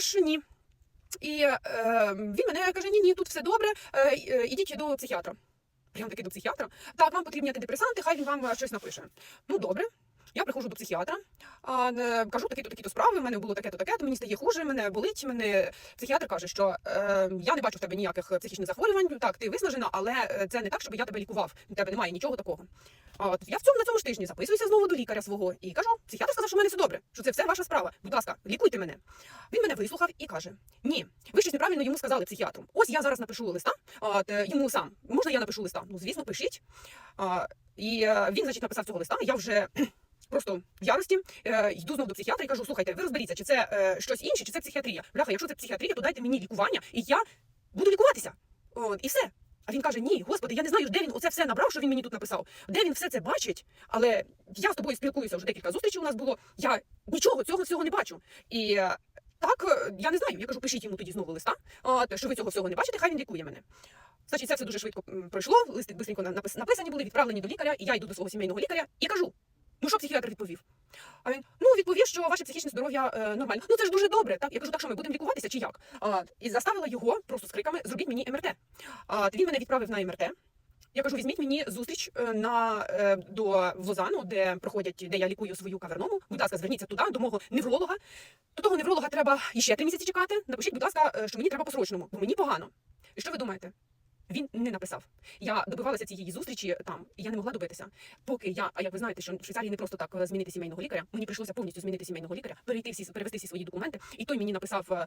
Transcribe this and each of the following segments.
Тож ні. І е, він мене каже: ні, ні, тут все добре, е, е, ідіть до психіатра. Прям таки до психіатра. Так, вам потрібні антидепресанти, хай він вам е, щось напише. Ну, добре. Я приходжу до психіатра, а, е, кажу такі-то такі-то справи, в мене було таке-то таке-то, мені стає хуже, мене болить. Мене психіатр каже, що е, я не бачу в тебе ніяких психічних захворювань. Так, ти виснажена, але е, це не так, щоб я тебе лікував. У тебе немає нічого такого. От я в цьому на цьому ж тижні записуюся знову до лікаря свого і кажу: психіатр сказав, що в мене все добре, що це все ваша справа. Будь ласка, лікуйте мене. Він мене вислухав і каже: Ні, ви щось неправильно йому сказали психіатру. Ось я зараз напишу листа. От, е, йому сам можна я напишу листа? Ну звісно, пишіть. А, і е, він, значить, написав цього листа. Я вже. Просто в ярості е, йду знову до психіатра і кажу: слухайте, ви розберіться, чи це е, щось інше, чи це психіатрія. Бляха, якщо це психіатрія, то дайте мені лікування, і я буду лікуватися. От, і все. А він каже: Ні, господи, я не знаю, де він оце все набрав, що він мені тут написав. Де він все це бачить? Але я з тобою спілкуюся вже декілька зустрічей. У нас було. Я нічого цього всього не бачу. І е, так е, я не знаю. Я кажу, пишіть йому тоді знову листа, що ви цього всього не бачите, хай він лікує мене. Значить, це все дуже швидко пройшло. Листи бистренько написані були, відправлені до лікаря, і я йду до свого сімейного лікаря і кажу: ну що психіатр відповів? А він ну відповів, що ваше психічне здоров'я е, нормально. Ну це ж дуже добре. Так я кажу, так що ми будемо лікуватися чи як? А, і заставила його просто з криками зробіть мені МРТ. А він мене відправив на МРТ. Я кажу, візьміть мені зустріч е, на е, до Лозану, де проходять, де я лікую свою каверному. Будь ласка, зверніться туди, до мого невролога. До того невролога треба іще три місяці чекати. Напишіть, будь ласка, е, що мені треба по-срочному, бо мені погано. І що ви думаєте? Він не написав. Я добивалася цієї зустрічі там, і я не могла добитися. Поки я, а як ви знаєте, що в Швейцарії не просто так е, змінити сімейного лікаря. Мені прийшлося повністю змінити сімейного лікаря, перейти всі перевести всі свої документи. І той мені написав е,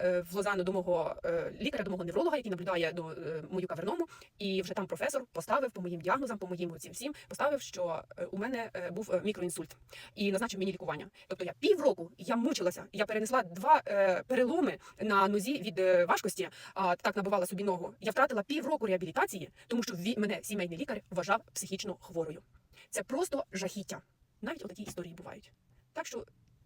е, в Лозану до мого е, лікаря, до мого невролога, який наблюдає до е, мою каверному. І вже там професор поставив по моїм діагнозам, по моїм цим всім, поставив, що е, у мене е, був е, мікроінсульт і назначив мені лікування. Тобто я півроку я мучилася. Я перенесла два е, переломи на нозі від е, важкості, а так набивала собі ногу. Я втратила півроку реабілітації, тому що мене сімейний лікар вважав психічно хворою. Це просто жахіття. Навіть отакі історії бувають. Так що.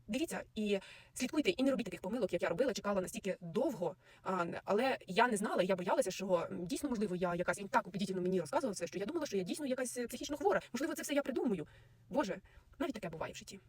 Дивіться і слідкуйте, і не робіть таких помилок, як я робила, чекала настільки довго. Але я не знала, я боялася, що дійсно, можливо, я якась він так убедительно мені розказував це, що я думала, що я дійсно якась психічно хвора. Можливо, це все я придумую. Боже, навіть таке буває в житті.